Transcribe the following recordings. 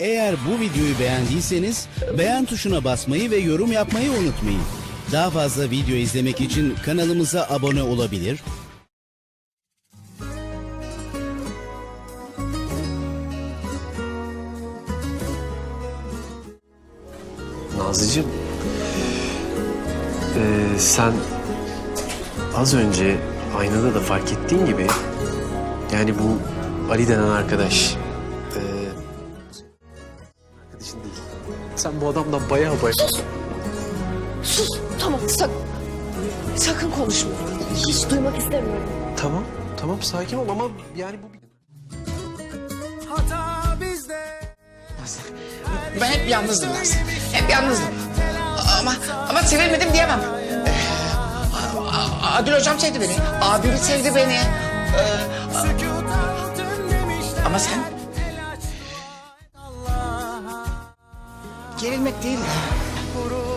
Eğer bu videoyu beğendiyseniz beğen tuşuna basmayı ve yorum yapmayı unutmayın. Daha fazla video izlemek için kanalımıza abone olabilir, Nazlıcığım. Ee, sen az önce aynada da fark ettiğin gibi yani bu Ali denen arkadaş Sen bu adamdan bayağı bayağı... Sus tamam sakın. Sakın konuşma. Hiç duymak istemiyorum. Tamam, tamam sakin ol ama yani bu... Ben hep yalnızdım Naz. Hep yalnızdım. Ama ama sevilmedim diyemem. Ee, Adil hocam sevdi beni. Abim sevdi beni. Ee, ama sen... Gerilmek değil.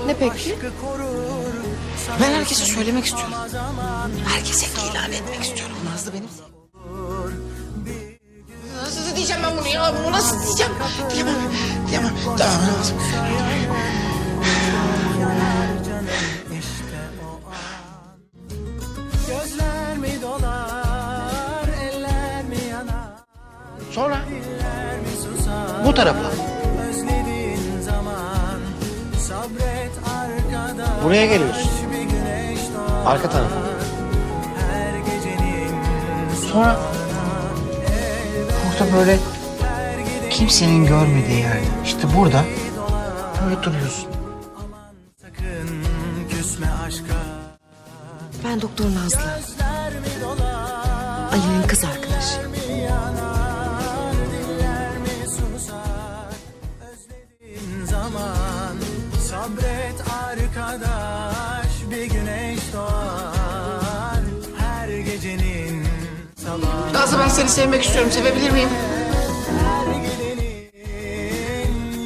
Ne peki? Ben herkese söylemek istiyorum. Herkese ilan etmek istiyorum. Nazlı benim. Nasıl diyeceğim ben bunu ya? Bunu nasıl diyeceğim? Diyemem. Diyemem. Tamam. Gözler mi dolar, eller mi yanar, Sonra bu tarafa. Buraya geliyorsun. Arka tarafa. Sonra burada böyle kimsenin görmediği yerde. işte burada böyle duruyorsun. Ben Doktor Nazlı. Ali'nin kız arkadaşı. sabret arkadaş bir güneş doğar her gecenin sabahı. Nazlı ben seni sevmek istiyorum. Sevebilir miyim? Her gidenin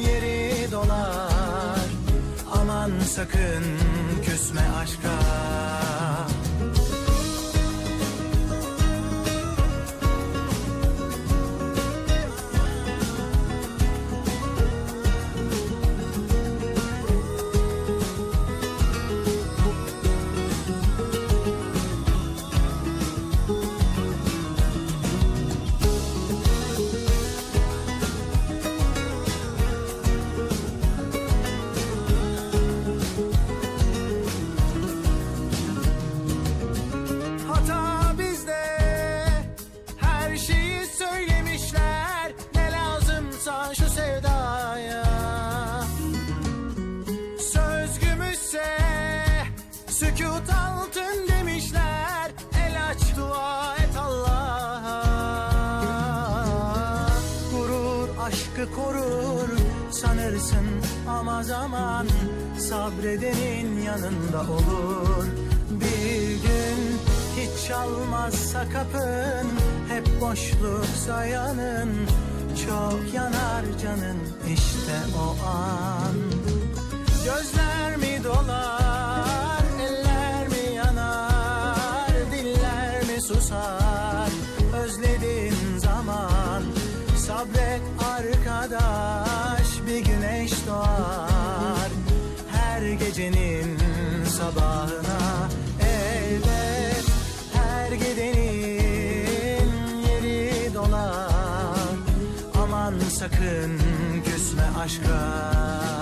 yeri dolar Aman sakın küsme aşka Sükut altın demişler El aç dua et Allah'a. Gurur aşkı korur sanırsın ama zaman sabredenin yanında olur. Bir gün hiç çalmazsa kapın hep boşluksa yanın çok yanar canın işte o an. Gözler mi dolar sabret arkadaş bir güneş doğar. Her gecenin sabahına elbet her gidenin yeri dolar. Aman sakın küsme aşka